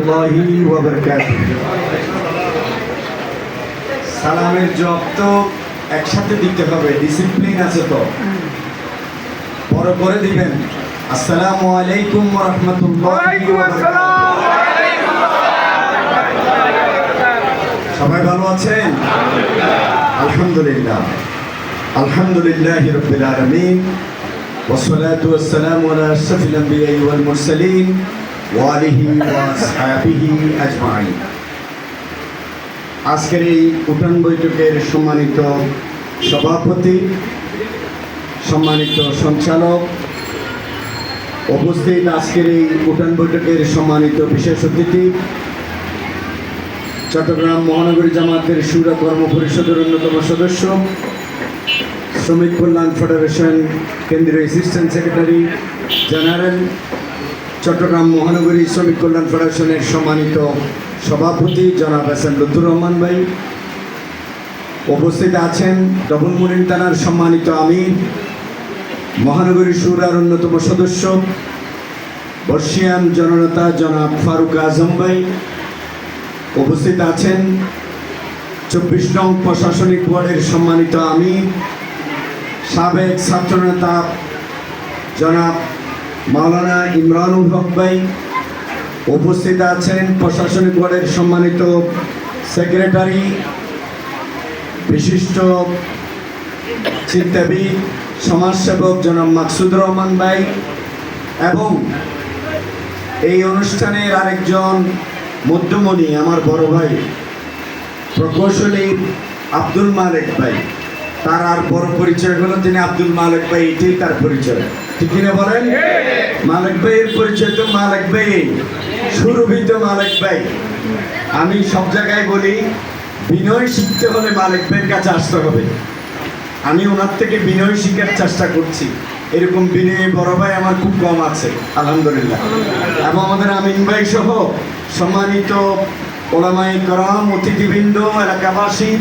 الله وبركاته সালামের জব তো একসাথে দিতে হবে ডিসিপ্লিন আছে তো বড় করে দিবেন আসসালামু আলাইকুম ওয়া রাহমাতুল্লাহি ওয়া বারাকাতুহু সবাই ভালো আছেন আলহামদুলিল্লাহ আলহামদুলিল্লাহ রব্বিল আলামিন والصلاة والسلام على أشرف الأنبياء والمرسلين ওয়ালিহি ওয়াসহাবিহি আজমাইন। আজকের এই উঠান বৈঠকের সম্মানিত সভাপতি, সম্মানিত সঞ্চালক, উপস্থিত আজকের এই উঠান বৈঠকের সম্মানিত বিশেষ অতিথি, চট্টগ্রাম মহানগরী জামাতের সুরা কর্ম পরিষদের অন্যতম সদস্য, শ্রমিক কল্যাণ ফেডারেশন কেন্দ্রীয় অ্যাসিস্ট্যান্ট সেক্রেটারি জেনারেল চট্টগ্রাম মহানগরী শ্রমিক কল্যাণ ফেডারেশনের সম্মানিত সভাপতি জনাব হাসান লুতুর রহমান ভাই। উপস্থিত আছেন ডবল মুরিন থানার সম্মানিত আমির মহানগরী সুরার অন্যতম সদস্য, বর্ষিয়ান জননেতা জনাব ফারুক আজম ভাই। উপস্থিত আছেন চব্বিশ নং প্রশাসনিক বোর্ডের সম্মানিত আমি সাবেক ছাত্রনেতা জনাব মাওলানা ইমরানুল হক ভাই উপস্থিত আছেন প্রশাসনিক বোর্ডের সম্মানিত সেক্রেটারি, বিশিষ্ট চিন্তাবিদ, সমাজসেবক জনাব মাকসুদ রহমান ভাই এবং এই অনুষ্ঠানের আরেকজন মধ্যমণি আমার বড় ভাই, প্রকৌশলী আব্দুল মালিক ভাই। তার আর বড় পরিচয় হলো তিনি আব্দুল মালিক ভাই, এটাই তার পরিচয়। ঠিক বলেন? মালিক ভাইয়ের পরিচয় তো মালিক ভাই সুরভিত মালিক ভাই। আমি সব জায়গায় বলি, বিনয় শিখতে হলে মালিক ভাইয়ের কাছে আসতে হবে। আমি ওনার থেকে বিনয় শিখার চেষ্টা করছি। এরকম বিনয়ী বড় ভাই আমার খুব কম আছে, আলহামদুলিল্লাহ। এবং আমাদের আমিন ভাই সহ সম্মানিত ওলামাই করম, অতিথিবৃন্দ, এলাকাবাসী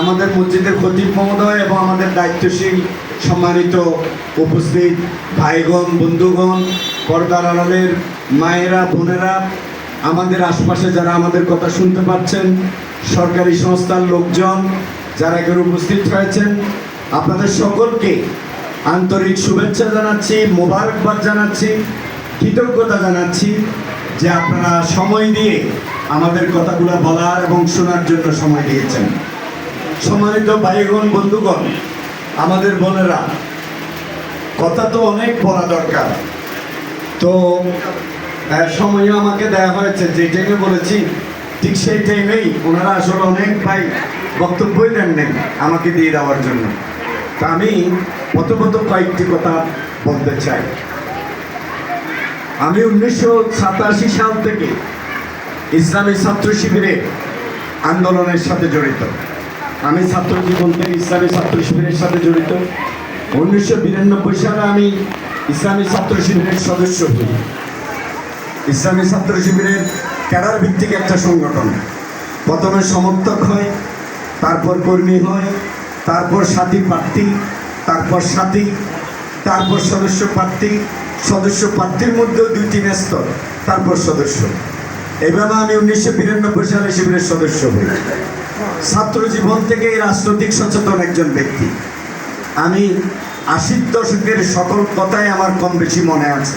আমাদের মসজিদের খতিব মহোদয় এবং আমাদের দায়িত্বশীল সম্মানিত উপস্থিত ভাইগণ, বন্ধুগণ, পর্দার আড়ালের মায়েরা, বোনেরা, আমাদের আশপাশে যারা আমাদের কথা শুনতে পাচ্ছেন, সরকারি সংস্থার লোকজন যারা এখানে উপস্থিত হয়েছেন, আপনাদের সকলকে আন্তরিক শুভেচ্ছা জানাচ্ছি, মোবারকবাদ জানাচ্ছি, কৃতজ্ঞতা জানাচ্ছি যে আপনারা সময় দিয়ে আমাদের কথাগুলো বলার এবং শোনার জন্য সময় দিয়েছেন। সম্মানিত ভাইগণ, বন্ধুগণ, আমাদের বোনেরা, কথা তো অনেক বলা দরকার। তো সময়ও আমাকে দেওয়া হয়েছে যে টাইমে বলেছি, ঠিক সেই টাইমেই ওনারা আসলে অনেক ভাই বক্তব্যই দেন নেই আমাকে দিয়ে দেওয়ার জন্য। তা আমি প্রথমত কয়েকটি কথা বলতে চাই। আমি উনিশশো সাতাশি সাল থেকে ইসলামী ছাত্র শিবিরের আন্দোলনের সাথে জড়িত। আমি ছাত্র জীবন থেকে ইসলামী ছাত্র শিবিরের সাথে জড়িত। উনিশশো বিরানব্বই সালে আমি ইসলামী ছাত্র শিবিরের সদস্য হই। ইসলামী ছাত্র শিবিরের ক্যাডার ভিত্তিক একটা সংগঠন। প্রথমে সমর্থক হয়, তারপর কর্মী হয়, তারপর সাথী প্রার্থী, তারপর সাথী, তারপর সদস্য প্রার্থী, সদস্য প্রার্থীর মধ্যেও দুই তিন স্তর তারপর সদস্য। এভাবে আমি উনিশশো বিরানব্বই সালে শিবিরের সদস্য হই। ছাত্র জীবন থেকে রাজনৈতিক সচেতন একজন ব্যক্তি। আমি আশির দশকের সকল কথাই আমার কম বেশি মনে আছে।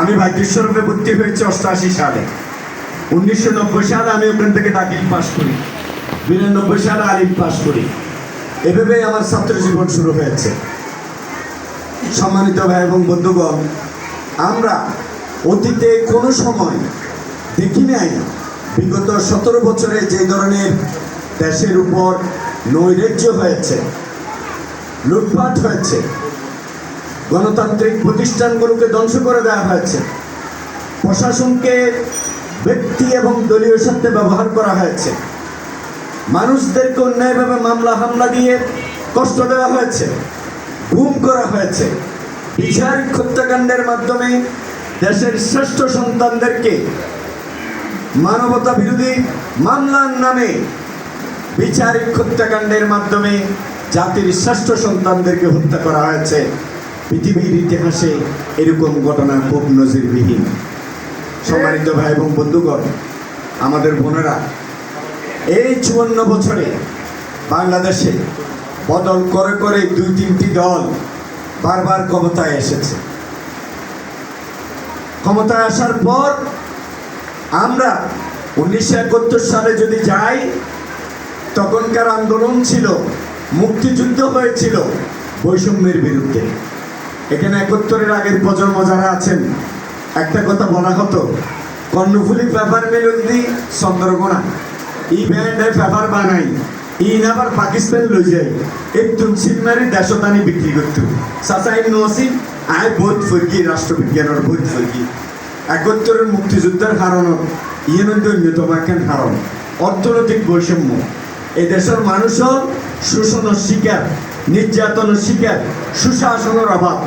আমি ভাগ্যস্বরূপে ভর্তি হয়েছি অষ্টআশি সালে। উনিশশো নব্বই সালে আমি ওখান থেকে দাখিল পাশ করি। বিরানব্বই সালে আলিম পাশ করি। এভাবেই আমার ছাত্র জীবন শুরু হয়েছে। সম্মানিত ভাই এবং বন্ধুগণ, আমরা অতীতে কোনো সময় দেখি নাই বিগত সতেরো বছরে যে ধরনের দেশের উপর নৈরাজ্য হয়েছে, লুটপাট হয়েছে, গণতান্ত্রিক প্রতিষ্ঠানগুলোকে ধ্বংস করে দেওয়া হয়েছে, প্রশাসনকে ব্যক্তি এবং দলীয় স্বার্থে ব্যবহার করা হয়েছে, মানুষদেরকে অন্যায়ভাবে মামলা হামলা দিয়ে কষ্ট দেওয়া হয়েছে, গুম করা হয়েছে, বিচারিক হত্যাকাণ্ডের মাধ্যমে দেশের শ্রেষ্ঠ সন্তানদেরকে মানবতা বিরোধী মামলার নামে বিচারিক হত্যাকাণ্ডের মাধ্যমে জাতির শ্রেষ্ঠ সন্তানদেরকে হত্যা করা হয়েছে। পৃথিবীর ইতিহাসে এরকম ঘটনা খুব নজিরবিহীন। সম্মানিত ভাই এবং বন্ধুগণ, আমাদের বোনেরা, এই চুয়ান্ন বছরে বাংলাদেশে বদল করে করে দুই তিনটি দল বারবার ক্ষমতায় এসেছে। ক্ষমতায় আসার পর আমরা উনিশশো একাত্তর সালে যদি যাই, তখনকার আন্দোলন ছিল, মুক্তিযুদ্ধ হয়েছিল বৈষম্যের বিরুদ্ধে। এখানে একাত্তরের আগের প্রজন্ম যারা আছেন, একটা কথা বলা হতো, কর্ণফুলি পেপার মিল দি চন্দ্রকোনা। ই ব্যান্ডে পেপার বানাই, ইন আবার পাকিস্তান লই যায়। একটু সিনেমারি দেশতানি বিক্রি করত। সাসাইন নসি আয় বোধ ফর্গি রাষ্ট্রবিজ্ঞানের বোধ ফর্গি একাত্তরের মুক্তিযুদ্ধের কারণ ইয়ে মধ্যে অন্যতম একখান কারণ অর্থনৈতিক বৈষম্য। এই দেশের মানুষও শোষণের শিকার, নির্যাতনের শিকার, সুশাসনের অভাব।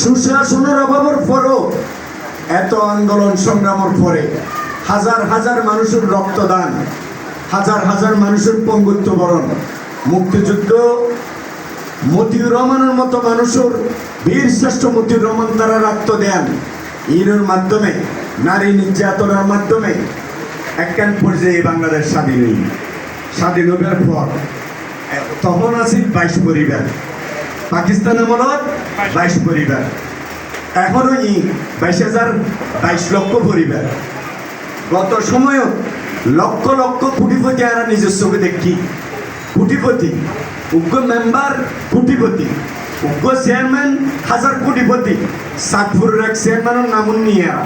সুশাসনের অভাবের পরও এত আন্দোলন সংগ্রামের পরে হাজার হাজার মানুষের রক্তদান, হাজার হাজার মানুষের পঙ্গুত্ব বরণ, মুক্তিযুদ্ধ মতিউর রহমানের মতো মানুষের বীর শ্রেষ্ঠ মতিউর রহমান তারা রক্ত দেন। ইনের মাধ্যমে, নারী নির্যাতনের মাধ্যমে একখান পর্যায়ে বাংলাদেশ স্বাধীন হইল। স্বাধীন হবার পর তখন আছে বাইশ পরিবার। পাকিস্তান আমলত বাইশ পরিবার। এখনও ই বাইশ হাজার বাইশ লক্ষ পরিবার। গত সময়ও লক্ষ লক্ষ কোটিপতি আমরা নিজের চোখে দেখি। কোটিপতি, উগ্র মেম্বার কোটিপতি। উগ্র চেয়ারম্যান, হাজার কোটিপতি। সাতপুরের এক চেয়ারম্যানের নামুন নিয়ে এরা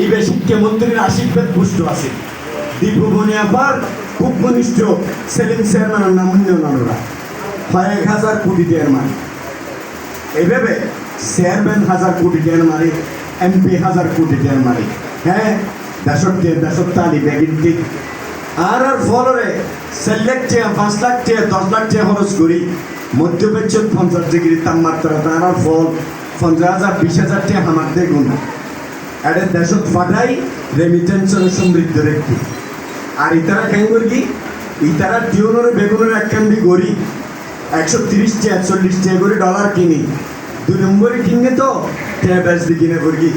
এই বে শিক্ষামন্ত্রীর আশীর্বাদ পুষ্ট আছে। দীপু বনিয়াপার খুব ঘনিষ্ঠ সেলিম চেয়ারম্যানের নামুন নিয়ে ওনারা কয়েক হাজার কোটি মানে এভাবে চেয়ারম্যান হাজার কোটি মালিক এমপি হাজার কোটি মালিক হ্যাঁ দেশকে দেশত তালি বেগিন্তি আর আর ফলরে চার লাখ টাকা, পাঁচ লাখ টাকা, দশ লাখ টাকা খরচ করি। মধ্যপ্রাচ্য পঞ্চাশ ডিগ্রি তাপমাত্রা তার আর ফল পঞ্চাশ হাজার, বিশ হাজার টাকা আমার দেখুন। এটা দেশত ফাটাই রেমিটেন্সের সমৃদ্ধ রেখি আর ইতারা কেন করি ইতারা টিউনের বেগুনের একখান দি গড়ি। একশো তিরিশ টাকা চল্লিশ টাকা করে ডলার কিনি। দুই নম্বরে কিনে তো, টাকা বেশ দি কিনে করি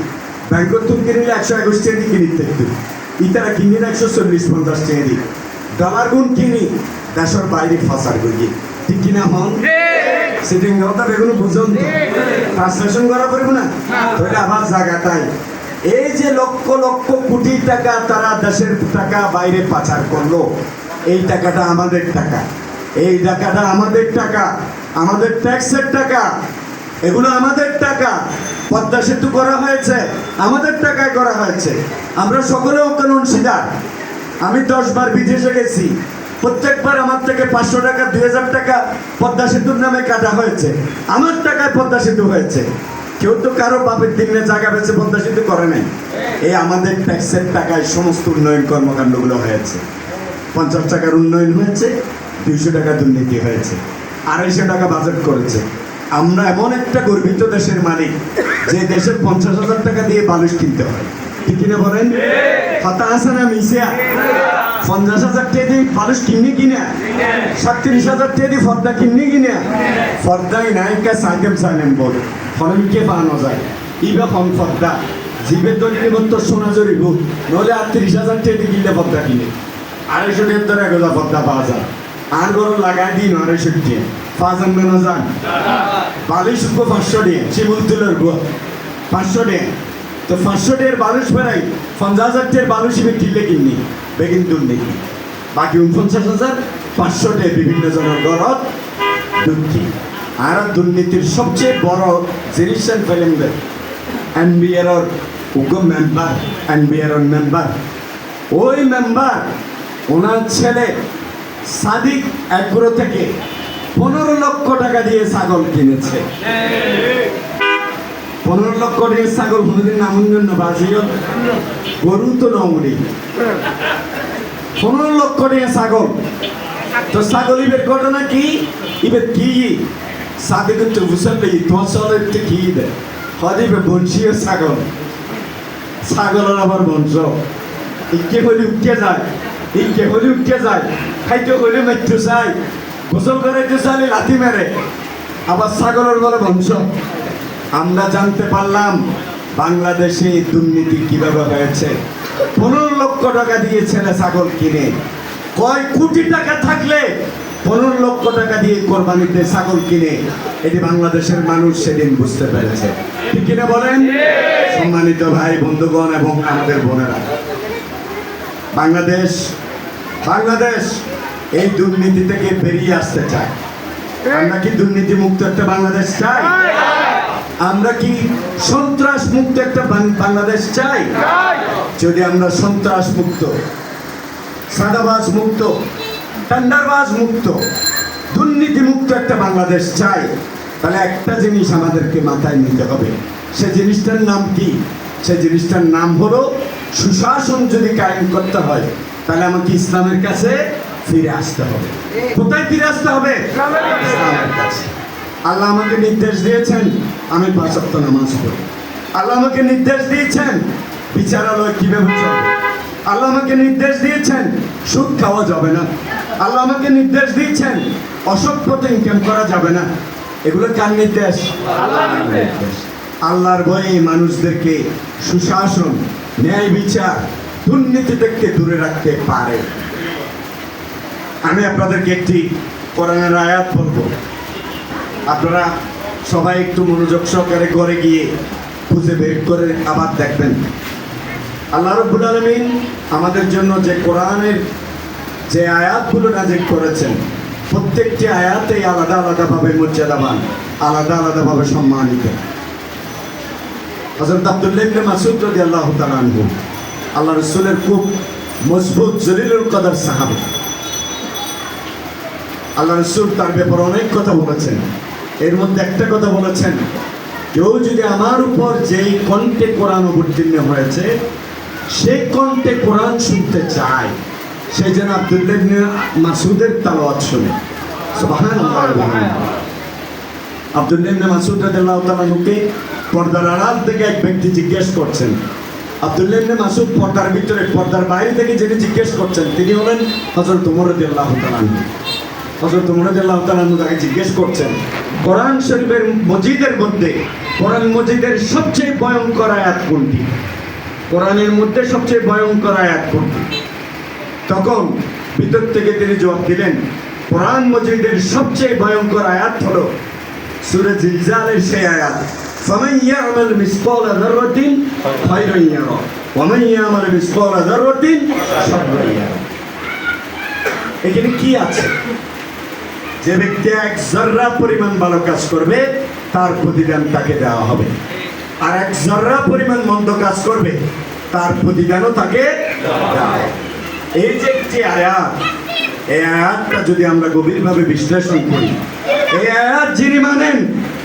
ব্যাংকত তুমি কিনলে একশো একুশ টাকা দিয়ে কিনি থাকতো ইতারা কিনে একশো চল্লিশ পঞ্চাশ টাকা দি ডলার গুণ কিনি, দেশের বাইরে ফাঁসার করি ঠিক কিনা হন? সেটিং কথা বেগুন বুঝুন ট্রান্সলেশন করা পারব না? তাহলে আবার জায়গা তাই। এই যে লক্ষ লক্ষ কোটি টাকা তারা দেশের টাকা বাইরে পাচার করল, এই টাকাটা আমাদের টাকা। এই টাকাটা আমাদের টাকা, আমাদের ট্যাক্সের টাকা। এগুলো আমাদের টাকা। পদ্মা সেতু করা হয়েছে, আমাদের টাকায় করা হয়েছে। আমরা সকলে অংশীদার আমি দশ বার বিদেশে গেছি। প্রত্যেকবার আমার থেকে পাঁচশো টাকা, দুই হাজার টাকা পদ্মা সেতুর নামে কাটা হয়েছে। আমার টাকায় পদ্মা সেতু হয়েছে। কেউ তো কারও বাপের দিনে জায়গা বেছে পদ্মা সেতু করে নাই। এই আমাদের ট্যাক্সের টাকায় সমস্ত উন্নয়ন কর্মকাণ্ডগুলো হয়েছে। পঞ্চাশ টাকার উন্নয়ন হয়েছে, দুইশো টাকা দুর্নীতি হয়েছে। আড়াইশো টাকা বাজেট করেছে। আমরা এমন একটা গর্বিত দেশের মালিক, যে দেশের পঞ্চাশ হাজার টাকা দিয়ে বালিশ কিনতে হয়। ঠিক কিনা বলেন? কথা আছে না মিশিয়া পঞ্চাশ হাজার টাকা দিয়ে বালিশ কিনে কিনা, সাতত্রিশ হাজার টাকা দিয়ে ফর্দা কিনে কিনা ফর্দাই নাই কা সাইকেম সাইলেম বল, ফলনকে পাওয়ানো যায়। ইবা কম ফর্দা, জিবের দলিল মতো সোনা জড়িব নহলে আর ত্রিশ হাজার টাকা দিয়ে কিনলে ফর্দা কিনে। আড়াইশো টাকার এক হাজার ফর্দা পাওয়া যায়। আর গরম লাগাই দিন আড়াইশো টাকা পাঁচ আনবে যান। বালিশ উঠবো পাঁচশো টাকা শিমুল তুলের গো পাঁচশো টাকা তো পাঁচশো টাকার বালুস বেড়াই, পঞ্চাশ হাজার বালুস হিসেবে কিনলে কিননি, বেগিন দুর্নীতি বাকি উনপঞ্চাশ হাজার পাঁচশো টাকা বিভিন্ন জনের গরত আর দুর্নীতির সবচেয়ে বড় জিনিস ফেলেন এনবিআর উগ্র মেম্বার এনবিআর মেম্বার ওই মেম্বার ওনার ছেলে সাদিক এগ্রো থেকে পনেরো লক্ষ টাকা দিয়ে ছাগল কিনেছে। পনেরো লক্ষ টাকা ছাগল কোনোদিন নামুন না, বাজিও। গরু তো নমুনি পনেরো লক্ষ টাকা ছাগল। তো ছাগল ইবের ঘটনা কি? ইবের কি? সাদিক তো বুঝলে চলের তো কি দে হদিবে ছাগল। ছাগলের আবার বংশ। ইকে হলে উঠে যায়, ইকে হলে উঠে যায়। খাইতে হলে মৃত্যু চাই। গোসল করাইতে চাইলে লাথি মেরে আবার ছাগলের বলে বংশ আমরা জানতে পারলাম বাংলাদেশে দুর্নীতি কীভাবে হয়েছে। পনেরো লক্ষ টাকা দিয়ে ছেলে ছাগল কিনে। কয় কোটি টাকা থাকলে পনেরো লক্ষ টাকা দিয়ে কোরবানিতে ছাগল কিনে। এটি বাংলাদেশের মানুষ সেদিন বুঝতে পেরেছে। ঠিক কিনা বলেন? সম্মানিত ভাই বন্ধুগণ এবং আমাদের বোনেরা। বাংলাদেশ বাংলাদেশ এই দুর্নীতি থেকে বেরিয়ে আসতে চায় আমরা কি দুর্নীতি মুক্ত একটা বাংলাদেশ চাই? আমরা কি সন্ত্রাস মুক্ত একটা বাংলাদেশ চাই? যদি আমরা সন্ত্রাস মুক্ত সাদাবাজ মুক্ত টেন্ডারবাজ মুক্ত দুর্নীতি মুক্ত একটা বাংলাদেশ চাই তাহলে একটা জিনিস আমাদেরকে মাথায় নিতে হবে। সে জিনিসটার নাম কি? সে জিনিসটার নাম হলো সুশাসন যদি কায়েম করতে হয় তাহলে আমাকে ইসলামের কাছে ফিরে আসতে হবে। কোথায় ফিরে আসতে হবে? আল্লাহ আমাকে নির্দেশ দিয়েছেন, আমি পাঁচ সপ্তাহ নামাজ পড়ি। আল্লাহ আমাকে নির্দেশ দিয়েছেন, বিচারালয় কীভাবে চলবে আল্লাহ আমাকে নির্দেশ দিয়েছেন, সুদ খাওয়া যাবে না। আল্লাহ আমাকে নির্দেশ দিয়েছেন পথে ইনকাম করা যাবে না। এগুলো কার নির্দেশ? আল্লাহর ভয়ে মানুষদেরকে সুশাসন, ন্যায় বিচার, দুর্নীতি থেকে দূরে রাখতে পারে। আমি আপনাদেরকে একটি কোরআনের আয়াত বলব। আপনারা সবাই একটু মনোযোগ সহকারে ঘরে গিয়ে খুঁজে বের করে আবার দেখবেন। আল্লাহ রব্বুল আলমিন আমাদের জন্য যে কোরআনের যে আয়াতগুলো নাজিক করেছেন, প্রত্যেকটি আয়াতেই আলাদা আলাদাভাবে মর্যাদাবান, আলাদা আলাদাভাবে সম্মানিত। হজরত আব্দুল্লাহ মাসুদ তাআলা আনহু, আল্লাহ রসুলের খুব মজবুত জলিলুল কদর সাহাবী। আল্লাহ রসুল তার ব্যাপারে অনেক কথা বলেছেন। এর মধ্যে একটা কথা বলেছেন, কেউ যদি আমার উপর যেই কণ্ঠে কোরআন অবতীর্ণ হয়েছে সে কণ্ঠে কোরআন শুনতে চায়, সে যেন আব্দুল্লাহ মাসুদের তালাওয়াত শুনে। আব্দুল্লাহ মাসুদ নুকে পর্দার আড়াল থেকে এক ব্যক্তি জিজ্ঞেস করছেন। আব্দুল্লাহ মাসুদ পর্দার ভিতরে, পর্দার বাইরে থেকে যিনি জিজ্ঞেস করছেন, তিনি হলেন হযরত ওমর রাদিয়াল্লাহু তাআলা হযরত ওমর রাদিয়াল্লাহু তাআলা তাকে জিজ্ঞেস করছেন কোরআন শরীফের মজিদের মধ্যে কোরআন মজিদের সবচেয়ে ভয়ঙ্কর আয়াত কোনটি কোরআনের মধ্যে সবচেয়ে ভয়ঙ্কর আয়াত কোনটি তখন ভিতর থেকে তিনি জবাব দিলেন কোরআন মজিদের সবচেয়ে ভয়ঙ্কর আয়াত হলো সূরা জিলজালের সেই আয়াত فمن يعمل مثقال ذرة خيرا يره ومن يعمل مثقال ذرة شرا يره এখানে কি আছে যে ব্যক্তি এক জর্রা পরিমাণ ভালো কাজ করবে, তার প্রতিদান তাকে দেওয়া হবে। আর এক জর্রা পরিমাণ মন্দ কাজ করবে, তার প্রতিদানও তাকে এই যে একটি আয়াত, এই আয়াতটা যদি আমরা গভীরভাবে বিশ্লেষণ করি, এই আয়াত যিনি মানেন,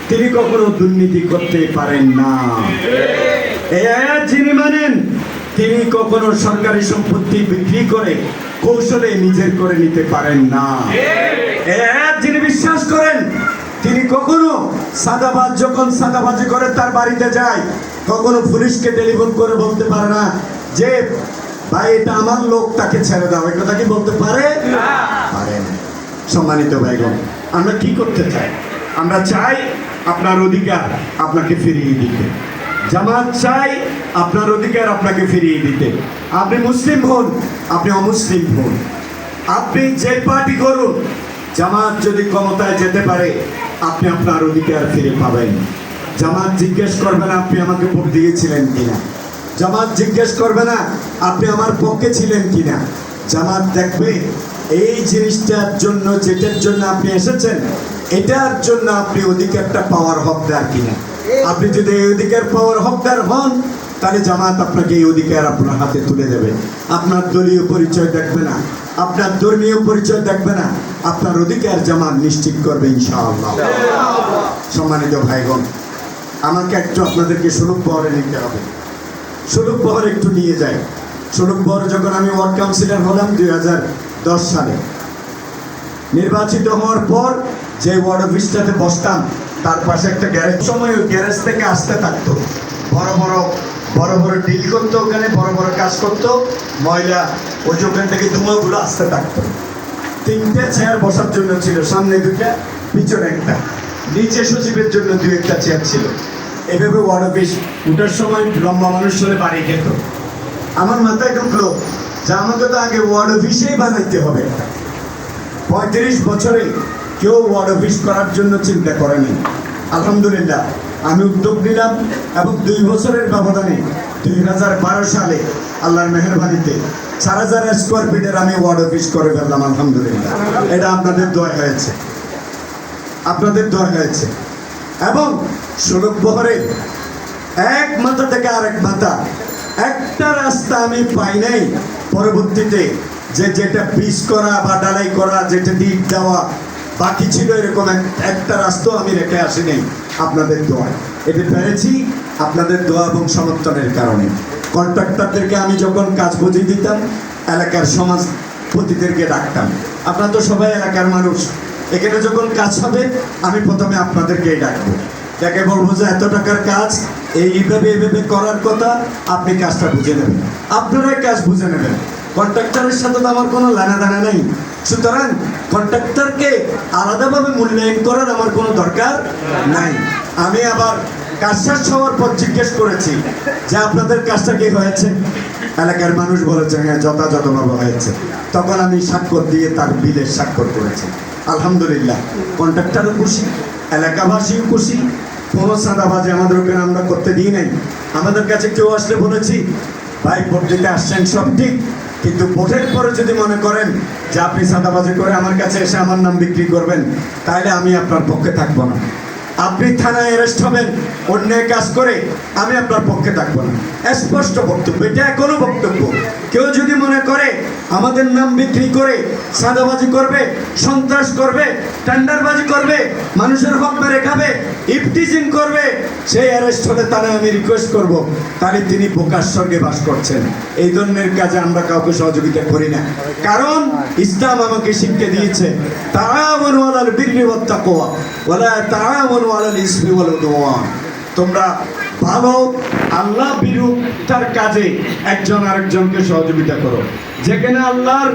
তিনি কখনো দুর্নীতি করতে পারেন না। এই আয়াত যিনি মানেন তিনি কখনো সরকারি সম্পত্তি বিক্রি করে কৌশলে নিজের করে নিতে পারেন না। যিনি বিশ্বাস করেন তিনি কখনো সাদাবাজ যখন সাদাবাজি করে তার বাড়িতে যায় কখনো পুলিশকে টেলিফোন করে বলতে পারে না যে ভাই এটা আমার লোক তাকে ছেড়ে দাও। কথা কি বলতে পারে? পারে না। সম্মানিত ভাইগণ আমরা কি করতে চাই? আমরা চাই আপনার অধিকার আপনাকে ফিরিয়ে দিতে। জামাত চাই আপনার অধিকার আপনাকে ফিরিয়ে দিতে। আপনি মুসলিম হন, আপনি অমুসলিম হন। আপনি যে পার্টি করুন, জামাত যদি ক্ষমতায় যেতে পারে, আপনি আপনার অধিকার ফিরে পাবেন। জামাত জিজ্ঞেস করবে না আপনি আমাকে ভোট দিয়েছিলেন কিনা। জামাত জিজ্ঞেস করবে না আপনি আমার পক্ষে ছিলেন কিনা। জামাত দেখবে এই জিনিসটার জন্য, যেটার জন্য আপনি এসেছেন, এটার জন্য আপনি অধিকারটা পাওয়ার হকদার কিনা। আপনি যদি এই অধিকার পাওয়ার হকদার হন, তাহলে জামাত আপনাকে এই অধিকার আপনার হাতে তুলে দেবে। আপনার দলীয় পরিচয় দেখবে না, আপনার ধর্মীয় পরিচয় দেখবে না, আপনার অধিকার জামাত নিশ্চিত করবে ইনশাআল্লাহ। সম্মানিত ভাইগণ, আমাকে একটু আপনাদেরকে সুলভ বহরে নিতে হবে। সুলভ বহর একটু নিয়ে যায়। সুলভ বহর যখন আমি ওয়ার্ড কাউন্সিলর হলাম দুই হাজার দশ সালে, নির্বাচিত হওয়ার পর যে ওয়ার্ড অফিসটাতে বসতাম তার পাশে একটা গ্যারেজ। সময় ওই গ্যারেজ থেকে আসতে থাকতো। বড় বড় বড় বড় ডিল করতো ওখানে, বড় বড় কাজ করতো। ময়লা, ওই ওখান থেকে ধুমাগুলো আসতে থাকতো। তিনটে চেয়ার বসার জন্য ছিল, সামনে দুটা পিছনে একটা। নিচে সচিবের জন্য দু একটা চেয়ার ছিল। এভাবে ওয়ার্ড অফিস উঠার সময় লম্বা মানুষ হলে বাড়ি খেত। আমার মাথায় ঢুকলো যে আমাকে তো আগে ওয়ার্ড অফিসেই বানাইতে হবে। পঁয়ত্রিশ বছরে কেউ ওয়ার্ড অফিস করার জন্য চিন্তা করেনি। আলহামদুলিল্লাহ, আমি উদ্যোগ নিলাম এবং দুই বছরের ব্যবধানে দুই হাজার বারো সালে আল্লাহর মেহরবানিতে চার হাজার স্কোয়ার ফিটের আমি ওয়ার্ড অফিস করে ফেললাম, আলহামদুলিল্লাহ। এটা আপনাদের দোয়া হয়েছে। আপনাদের দোয়া হয়েছে। এবং সড়ক বহরে এক মাথা থেকে আরেক মাথা, একটা রাস্তা আমি পাই নাই। পরবর্তীতে যে যেটা পিস করা বা ডালাই করা, যেটা দিক দেওয়া বাকি ছিল এরকম এক- একটা রাস্তা আমি রেখে আসি নাই আপনাদের দোয়া এটা পেরেছি আপনাদের দোয়া এবং সমর্থনের কারণে। কন্ট্রাক্টরদেরকে আমি যখন কাজ বুঝিয়ে দিতাম, এলাকার সমাজ সমাজপতিদেরকে ডাকতাম। আপনারা তো সবাই এলাকার মানুষ। এখানে যখন কাজ হবে, আমি প্রথমে আপনাদেরকেই ডাকবো। যাকে বলব যে এত টাকার কাজ, এইভাবে এইভাবে করার কথা আপনি কাজটা বুঝে নেবেন। আপনারাই কাজ বুঝে নেবেন। কন্ট্রাক্টরের সাথে তো আমার কোনো লেনা দেনা নেই। সুতরাং কন্ট্রাক্টরকে আলাদাভাবে মূল্যায়ন করার আমার কোনো দরকার নাই। আমি আবার কাজ শেষ হওয়ার পর জিজ্ঞেস করেছি যে আপনাদের কাজটা কি হয়েছে? এলাকার মানুষ বলেছে হ্যাঁ যথাযথভাবে হয়েছে। তখন আমি স্বাক্ষর দিয়ে তার বিলের স্বাক্ষর করেছি। আলহামদুলিল্লাহ, কন্ট্রাক্টরও খুশি, এলাকাবাসীও খুশি। কোনো সাদাবাজি আমাদের ওখানে আমরা করতে দিই নাই। আমাদের কাছে কেউ আসলে বলেছি, ভাই, ভোট আসছেন সব ঠিক কিন্তু ভোটের পরে যদি মনে করেন যে আপনি সাদাবাজি করে আমার কাছে এসে আমার নাম বিক্রি করবেন, তাহলে আমি আপনার পক্ষে থাকব না। আপনি থানায় অ্যারেস্ট হবেন, অন্যায় কাজ করে আমি আপনার পক্ষে থাকব না। স্পষ্ট বক্তব্য, এটা এখনও বক্তব্য। কেউ যদি মনে করে আমাদের নাম বিক্রি করে সাদাবাজি করবে, সন্ত্রাস করবে, টেন্ডারবাজি করবে, মানুষের হক মেরে খাবে ইফটিজিং করবে, সেই অ্যারেস্ট হলে তারা আমি রিকোয়েস্ট করব, তাহলে তিনি বোকার সঙ্গে বাস করছেন। এই ধরনের কাজে আমরা কাউকে সহযোগিতা করি না। কারণ ইসলাম আমাকে শিক্ষা দিয়েছে আলাল বিররি ওয়াত তাকওয়া ওয়ালা তাআওয়ানু তোমরা ভালো আল্লাহ বিরুদ্ধার কাজে একজন আরেকজনকে সহযোগিতা করো। যেখানে আল্লাহর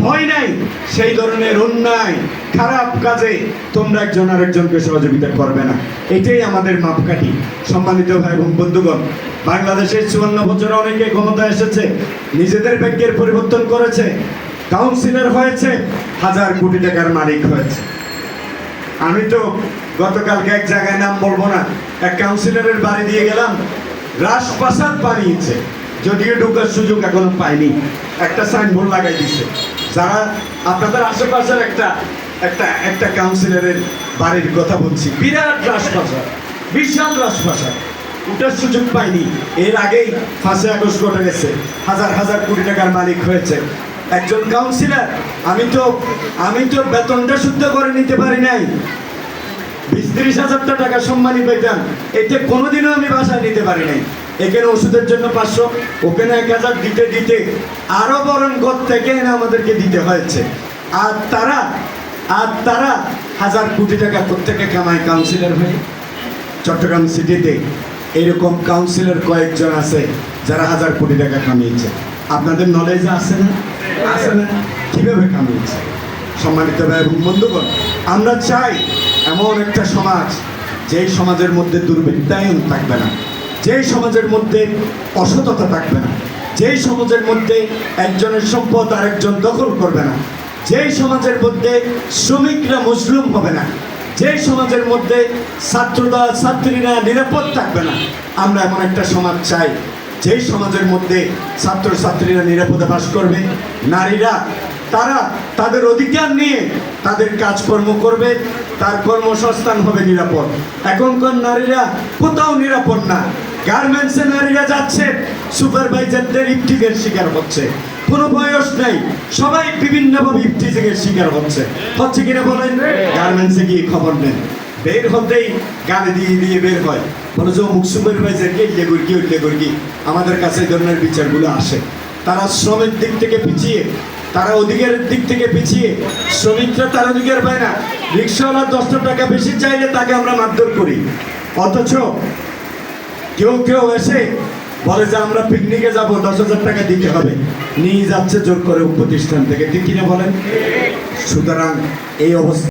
ভয় নাই, সেই ধরনের অন্যায়, খারাপ কাজে তোমরা একজন আরেকজনকে সহযোগিতা করবে না। এটাই আমাদের মাপকাঠি। সম্মানিত ভাই এবং বন্ধুগণ, বাংলাদেশের চুয়ান্ন বছরে অনেকে ক্ষমতা এসেছে, নিজেদের ভাগ্যের পরিবর্তন করেছে, কাউন্সিলর হয়েছে, হাজার কোটি টাকার মালিক হয়েছে। আমি তো গতকালকে এক জায়গায় নাম বলব না, এক কাউন্সিলরের বাড়ি দিয়ে গেলাম, রাজপ্রাসাদ বানিয়েছে। যদিও ঢুকার সুযোগ এখনও পাইনি, একটা সাইনবোর্ড লাগাই দিছে। যারা আপনাদের আশেপাশের একটা একটা একটা কাউন্সিলরের বাড়ির কথা বলছি, বিরাট রাজপ্রাসাদ, বিশাল রাজপ্রাসাদ। উঠার সুযোগ পাইনি। এর আগেই ফাঁসে আগস্ট ঘটে গেছে, হাজার হাজার কোটি টাকার মালিক হয়েছে। একজন কাউন্সিলর আমি তো আমি তো বেতনটা শুদ্ধ করে নিতে পারি নাই। বিশ ত্রিশ হাজারটা টাকা সম্মানী পেতাম, এতে কোনোদিনও আমি বাসায় নিতে পারি নাই। এখানে ওষুধের জন্য পাঁচশো, ওখানে এক হাজার দিতে দিতে আরও বরং থেকে এনে আমাদেরকে দিতে হয়েছে। আর তারা আর তারা হাজার কোটি টাকা প্রত্যেকে কামায় কাউন্সিলর হয়ে। চট্টগ্রাম সিটিতে এরকম কাউন্সিলর কয়েকজন আছে, যারা হাজার কোটি টাকা কামিয়েছে। আপনাদের নলেজ আছে না? আছে না? কীভাবে কামিয়েছে সম্মানিত ভাই এবং বন্ধুগণ, আমরা চাই এমন একটা সমাজ, যেই সমাজের মধ্যে দুর্বৃত্তায়ন থাকবে না, যেই সমাজের মধ্যে অসততা থাকবে না, যেই সমাজের মধ্যে একজনের সম্পদ আরেকজন দখল করবে না, যেই সমাজের মধ্যে শ্রমিকরা মজলুম হবে না যে সমাজের মধ্যে ছাত্ররা ছাত্রীরা নিরাপদ থাকবে না, আমরা এমন একটা সমাজ চাই যেই সমাজের মধ্যে ছাত্র ছাত্রীরা নিরাপদে বাস করবে নারীরা তারা তাদের অধিকার নিয়ে তাদের কাজকর্ম করবে তার কর্মসংস্থান হবে নিরাপদ। এখনকার নারীরা কোথাও নিরাপদ না। গার্মেন্টসে নারীরা যাচ্ছে সুপারভাইজারদের ইফটিকের শিকার হচ্ছে। কোনো বয়স নেই সবাই বিভিন্নভাবে ইফটিজিংয়ের শিকার হচ্ছে। হচ্ছে কিনা বলেন? গার্মেন্টসে গিয়ে খবর নেন। বের হতেই গাড়ি দিয়ে দিয়ে বের হয়। বলে যে অমুক সুপারভাইজার কে ইলে গুরকি উল্লে গুরকি আমাদের কাছে এই ধরনের বিচারগুলো আসে। তারা শ্রমের দিক থেকে পিছিয়ে, তারা অধিকারের দিক থেকে পিছিয়ে। শ্রমিকরা তার অধিকার পায় না। রিক্সাওয়ালা দশটা টাকা বেশি চাইলে তাকে আমরা মারধর করি। অথচ কেউ কেউ এসে বলে যে, আমরা পিকনিকে যাব, দশ হাজার টাকা দিতে হবে। নিয়ে যাচ্ছে জোর করে প্রতিষ্ঠান থেকে। ঠিক কিনা বলেন? সুতরাং এই অবস্থা